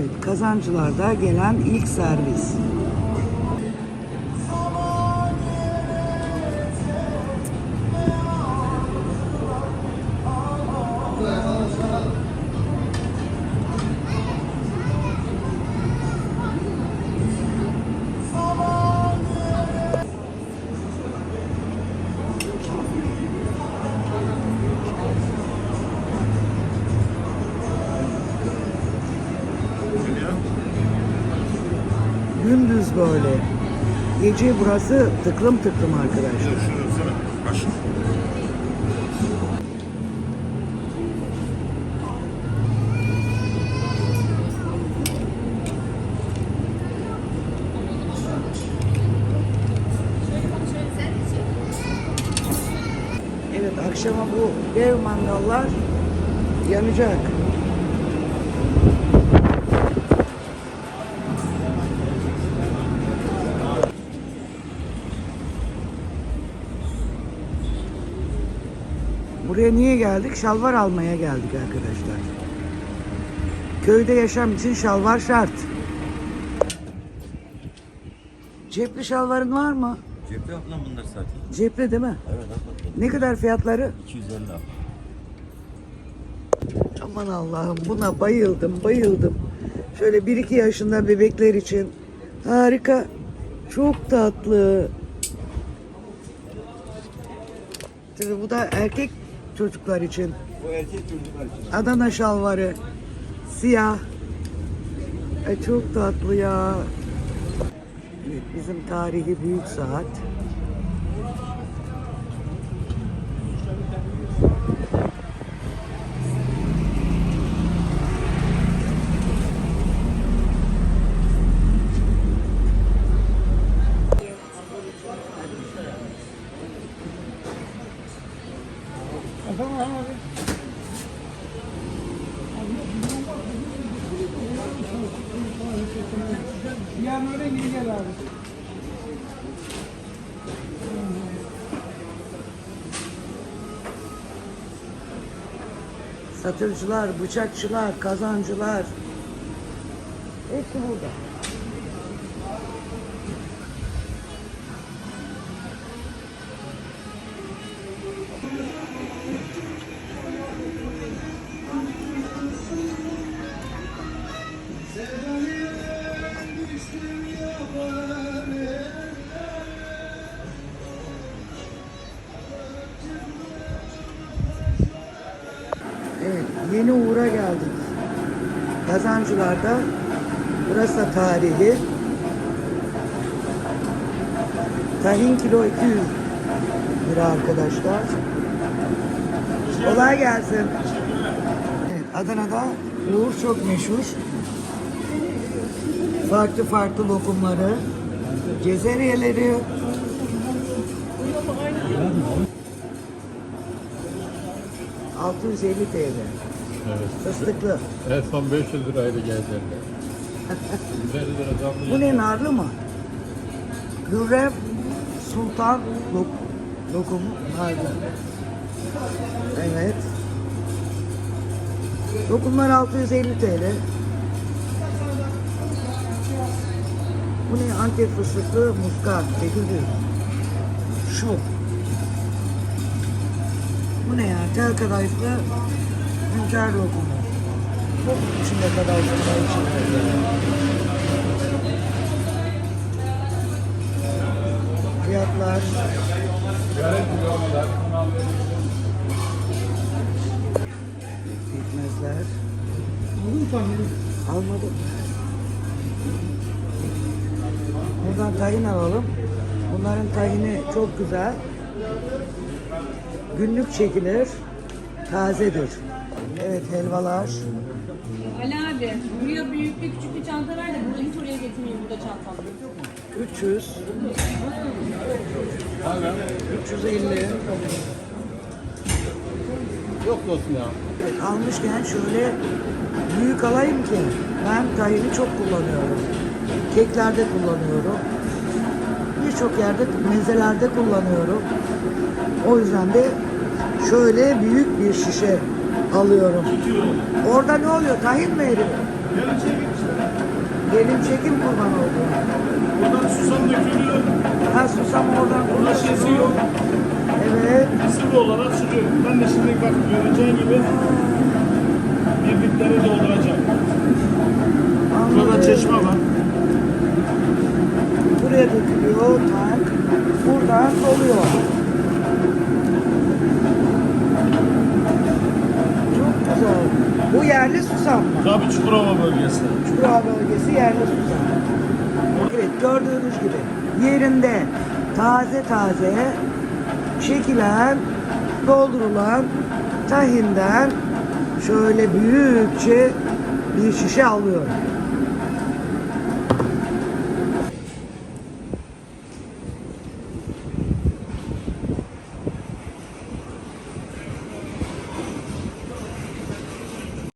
Evet, kazancılarda gelen ilk servis. Gündüz böyle. Gece burası tıklım tıklım arkadaşlar. Evet akşama bu dev mangallar yanacak. Buraya niye geldik? Şalvar almaya geldik arkadaşlar. Köyde yaşam için şalvar şart. Cepli şalvarın var mı? Yok lan bunlar zaten. Cepli değil mi? Evet bak Ne kadar fiyatları? 250 abi. Aman Allah'ım buna bayıldım bayıldım. Şöyle 1-2 yaşında bebekler için harika. Çok tatlı. Tabii bu da erkek çocuklar için. Bu erkek çocuklar için. Adana şalvarı. Siyah. E, çok tatlı ya. Evet, bizim tarihi büyük saat. Satırcılar, bıçakçılar, kazancılar. Hepsi burada. Yeni Uğur'a geldik. Kazancılarda. Burası da tarihi. Tahin kilo 200 lira arkadaşlar. Kolay gelsin. Adana'da Uğur çok meşhur. Farklı farklı lokumları, cezeryeleri, ...650 TL. Evet. Fıstıklı. En son 500 liraydı geldiğinde. 150 lira zamlı. Bu ne narlı mı? Hürrem Sultan lok lokumu narlı. Evet. Lokumlar 650 TL. Bu ne? Antep fıstıklı muska. Çekildi. Şu. Bu ne ya? Tel kadayıflı hünkâr lokumu. Çok içinde kadayıflı içinde. Fiyatlar. Bitmezler. Almadım. Buradan tahin alalım. Bunların tahini çok güzel. Günlük çekilir. Tazedir. Evet helvalar. Ali abi, buraya büyük bir küçük bir çanta ver de bunu hiç oraya getirmeyin burada çantam. 300 350 Yok dostum ya. Evet, almışken şöyle büyük alayım ki ben tahini çok kullanıyorum. Keklerde kullanıyorum. Birçok yerde mezelerde kullanıyorum. O yüzden de şöyle büyük bir şişe alıyorum. Orada ne oluyor? Tahin mi eriyor? Gelin çekim kurban oldu. Buradan susam dökülüyor. Ha susam oradan Burada şişi yok. Evet. Sıvı olarak sürüyor. Ben de şimdi bak göreceğin gibi birlikleri dolduracağım. Burada anladım. çeşme var. Buraya dökülüyor tank. Buradan doluyor. Çok güzel. Bu mı? Tabii Çukurova bölgesi. Çukurova bölgesi yerli. Evet gördüğünüz gibi yerinde taze taze çekilen, doldurulan tahinden şöyle büyükçe bir şişe alıyorum.